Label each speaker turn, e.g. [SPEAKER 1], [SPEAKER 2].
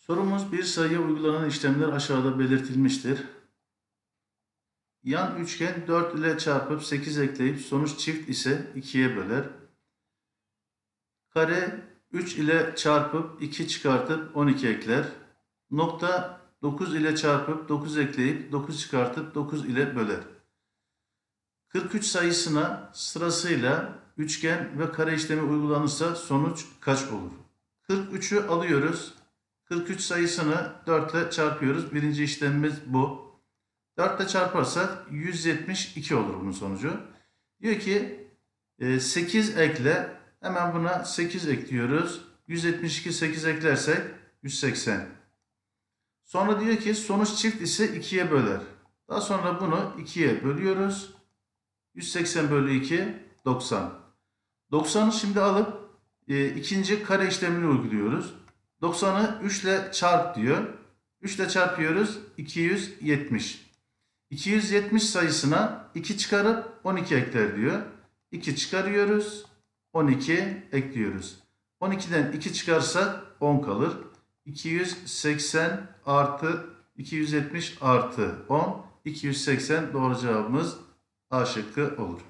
[SPEAKER 1] Sorumuz bir sayıya uygulanan işlemler aşağıda belirtilmiştir. Yan üçgen 4 ile çarpıp 8 ekleyip sonuç çift ise 2'ye böler. Kare 3 ile çarpıp 2 çıkartıp 12 ekler. Nokta 9 ile çarpıp 9 ekleyip 9 çıkartıp 9 ile böler. 43 sayısına sırasıyla üçgen ve kare işlemi uygulanırsa sonuç kaç olur? 43'ü alıyoruz. 43 sayısını 4 ile çarpıyoruz. Birinci işlemimiz bu. 4 ile çarparsak 172 olur bunun sonucu. Diyor ki e, 8 ekle. Hemen buna 8 ekliyoruz. 172 8 eklersek 180. Sonra diyor ki sonuç çift ise 2'ye böler. Daha sonra bunu 2'ye bölüyoruz. 180 bölü 2 90. 90'ı şimdi alıp e, ikinci kare işlemini uyguluyoruz. 90'ı 3 ile çarp diyor. 3 ile çarpıyoruz 270. 270 sayısına 2 çıkarıp 12 ekler diyor. 2 çıkarıyoruz 12 ekliyoruz. 12'den 2 çıkarsak 10 kalır. 280 artı 270 artı 10 280 doğru cevabımız A şıkkı olur.